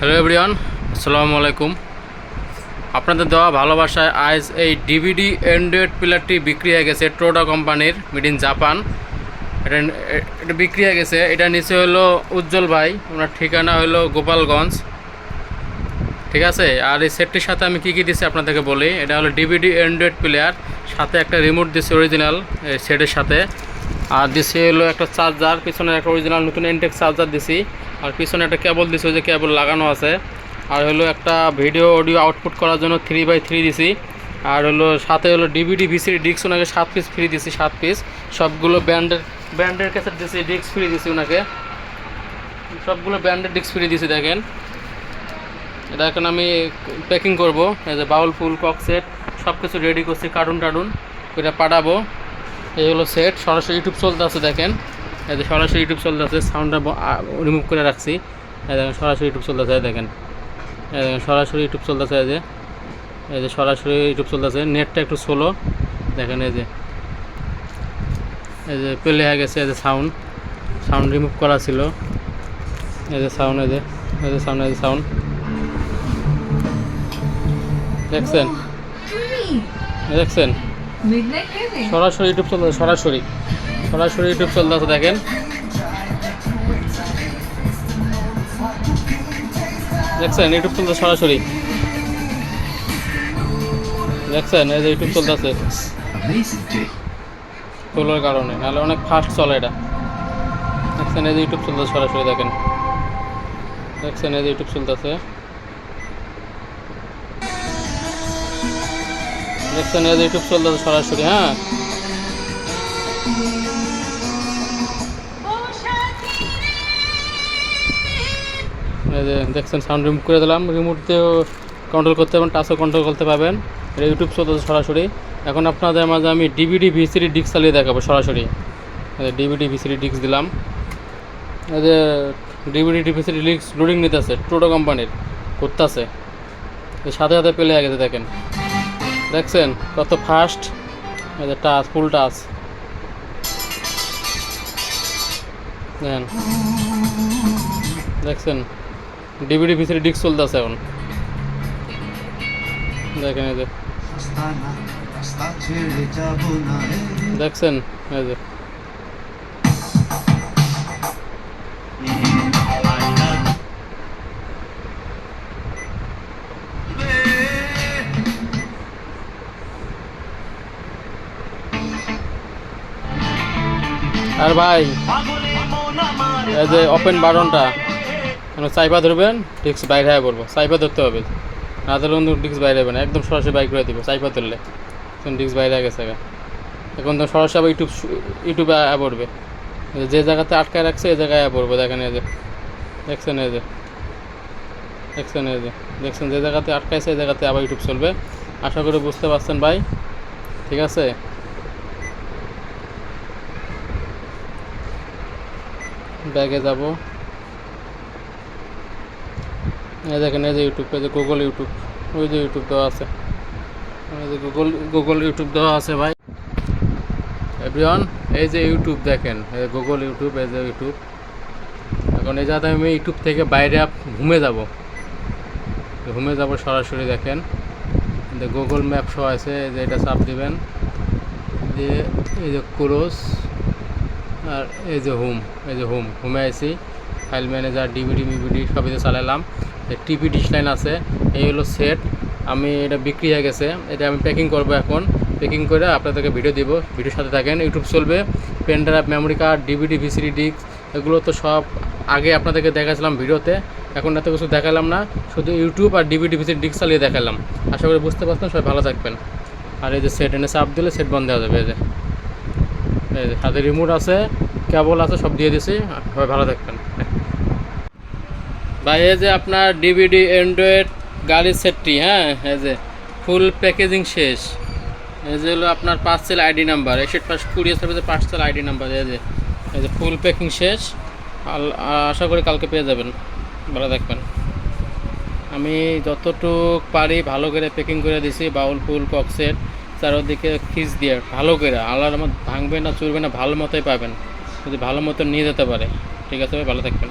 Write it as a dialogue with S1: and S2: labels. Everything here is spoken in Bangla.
S1: হ্যালো এভরিওয়ান আসসালামু আলাইকুম আপনাদের দেওয়া ভালোবাসায় আজ এই ডিভিডি অ্যান্ড্রয়েড প্লেয়ারটি বিক্রি হয়ে গেছে টোটা কোম্পানির মেড ইন জাপান এটা এটা বিক্রি হয়ে গেছে। এটা নিচে হলো উজ্জ্বল ভাই। ওনার ঠিকানা হলো গোপালগঞ্জ। ঠিক আছে? আর এই সেটটির সাথে আমি কী কী দিচ্ছি আপনাদেরকে বলি। এটা হলো ডিভিডি অ্যান্ড্রয়েড প্লেয়ার সাথে একটা রিমোট দিচ্ছি অরিজিনাল সেটের সাথে। আর দিচ্ছি হলো একটা চার্জার পিছনে একটা অরিজিনাল নতুন ইনটেক চার্জার দিছি আর পিছনে একটা কেবল দিছি, ওই যে কেবল লাগানো আছে। আর হলো একটা ভিডিও, অডিও আউটপুট করার জন্য থ্রি বাই থ্রি দিছি। আর হলো সাথে হলো ডিভিডি ভিসিডি ডিস্ক ওনাকে সাত পিস ফ্রি দিছি, সাত পিস সবগুলো ব্র্যান্ডের ব্র্যান্ডের ক্যাসেট দিছি ডিস্ক ফ্রি দিছি ওনাকে। সবগুলো ব্র্যান্ডের ডিস্ক ফ্রি দিছি, দেখেন। এটা এখন আমি প্যাকিং করব। এই যে বাউল, ফুল, কক সেট সব কিছু রেডি করছি কার্টুন টার্টুন, এটা পাঠাবো। এই হলো সেট সরাসরি ইউটিউব চলতে আছে, দেখেন। সরাসরি ইউটিউব চলতে আছে সাউন্ডটা রিমুভ করে রাখছি। দেখেন সরাসরি ইউটিউব চলতেছে দেখেন। দেখেন সরাসরি ইউটিউব চলতেছে এই যে। এই যে সরাসরি ইউটিউব চলতেছে নেটটা একটু স্লো দেখেন এই যে। এই যে পেলে হয়ে গেছে এই যে সাউন্ড সাউন্ড রিমুভ করা ছিল। এই যে সাউন্ড এই যে এই যে সাউন্ড এই যে সাউন্ড দেখছেন? দেখছেন? সরাসরি ইউটিউব চলতেছে সরাসরি। সরাসরি ইউটিউব চলতেছে দেখেন। দেখছেন, ইউটিউব চলতে সরাসরি? দেখছেন, এই যে ইউটিউব চলতেছে তোলার কারণে, নাহলে অনেক ফাস্ট চলে এটা। দেখছেন, এই যে ইউটিউব চলতে সরাসরি, দেখেন। দেখছেন, এই যে ইউটিউব চলতেছে দেখছেন, এই যে ইউটিউব চলতেছে সরাসরি হ্যাঁ? দেখছেন সাউন্ড রিমুভ করে দিলাম। রিমোট দিয়েও কন্ট্রোল করতে পারবেন টাচও কন্ট্রোল করতে পারবেন। এটা ইউটিউব চলতেছে সরাসরি। এখন আপনাদের মাঝে আমি ডিভিডি ভিসিডি ডিস্ক চালিয়ে দেখাবো সরাসরি। ডিভিডি ভিসিডি ডিস্ক দিলাম। যে ডিভিডি ভিসিডি ডিস্ক লোডিং নিতেছে টোটো কোম্পানির করতেছে। সাথে সাথে পেলে গেছে দেখেন। দেখছেন কত ফাস্ট যে টাচ ফুল টাচ দেখছেন? ডিভিডি ভিসিডি ডিস্ক চলতেছে এখন। দেখেন দেখছেন? আর ভাই এই যে ওপেন বাটনটা মানে সাইফা ধরবেন, ডিস্ক বাইরে হয়ে পড়ব সাইফা ধরতে হবে। না ধরলে কিন্তু ডিস্ক বাইরে হবে না। একদম সরাসরি বাইক করে দিব সাইপা ধরলে। এখন ডিস্ক বাইরে গেছে। এখন তো সরাসরি আবার ইউটিউব ইউটিউবে আয়া পড়বে। যে জায়গাতে আটকায় রাখছে এই জায়গায় আয়া পড়বে। দেখেন এই যে, দেখছেন এই যে, দেখছেন এই যে, দেখছেন যে জায়গাতে আটকাইছে এই জায়গাতে আবার ইউটিউব চলবে। আশা করি বুঝতে পারছেন ভাই। ঠিক আছে? ব্যাগে যাব। দেখেন এই যে ইউটিউব এই যে গুগল ইউটিউব ওই যে ইউটিউব দেওয়া আছে ওই যে গুগল গুগল ইউটিউব দেওয়া আছে ভাই এভরিওয়ান এই যে ইউটিউব দেখেন এই যে গুগল ইউটিউব এই যে ইউটিউব এখন এই যাতে আমি ইউটিউব থেকে বাইরে ঘুমে যাব ঘুমে যাব সরাসরি দেখেন গুগল ম্যাপ সহ আছে এই যে এটা চাপ দিবেন যে এই যে ক্রোস আর এই যে হোম এই যে হোম হোমে আইসি ফাইল ম্যানেজার ডিভিডি মিভিডি সবই তো চালালাম টিভি ডিশ লাইন আছে, এই হলো সেট আমি এটা বিক্রি হয়ে গেছে, এটা আমি প্যাকিং করব এখন। প্যাকিং করে আপনাদেরকে ভিডিও দিব ভিডিওর সাথে থাকেন ইউটিউব চলবে। Pen drive memory card DVD VCD disc এগুলো তো সব আগে আপনাদেরকে দেখাছিলাম ভিডিওতে। এখন এত কিছু দেখালাম না, শুধু ইউটিউব আর ডিভিডি ভিসিডি ডিস্ক চালিয়ে দেখালাম। আশা করি বুঝতে পারছেন, সবাই ভালো থাকবেন। আর এই যে সেট এনে চাপ দিলে সেট বন্ধ হয়ে যাবে, এই যে। এই যে হাতে রিমোট আছে কেবল আছে, সব দিয়ে দিছি। সবাই ভালো থাকবেন। ভাই, এই যে আপনার ডিভিডি অ্যান্ড্রয়েড গাড়ির সেটটি হ্যাঁ? এই যে ফুল প্যাকেজিং শেষ। এই যে হলো আপনার পার্সেল আইডি নাম্বার একশো পাঁচ কুড়ি সার্ভিসের পার্সেল আইডি নাম্বার এই যে এই যে ফুল প্যাকিং শেষ। আশা করি কালকে পেয়ে যাবেন, ভালো থাকবেন। আমি যতটুক পারি ভালো করে প্যাকিং করে দিছি, বাউল, ফুল ককসেট চারোদিকে খিচ দিয়ে, ভালো করে। আল্লাহর আমার ভাঙবে না, চুরবে না, ভালো মতোই পাবেন। যদি ভালো মতো নিয়ে যেতে পারে, ঠিক আছে ভালো থাকবেন।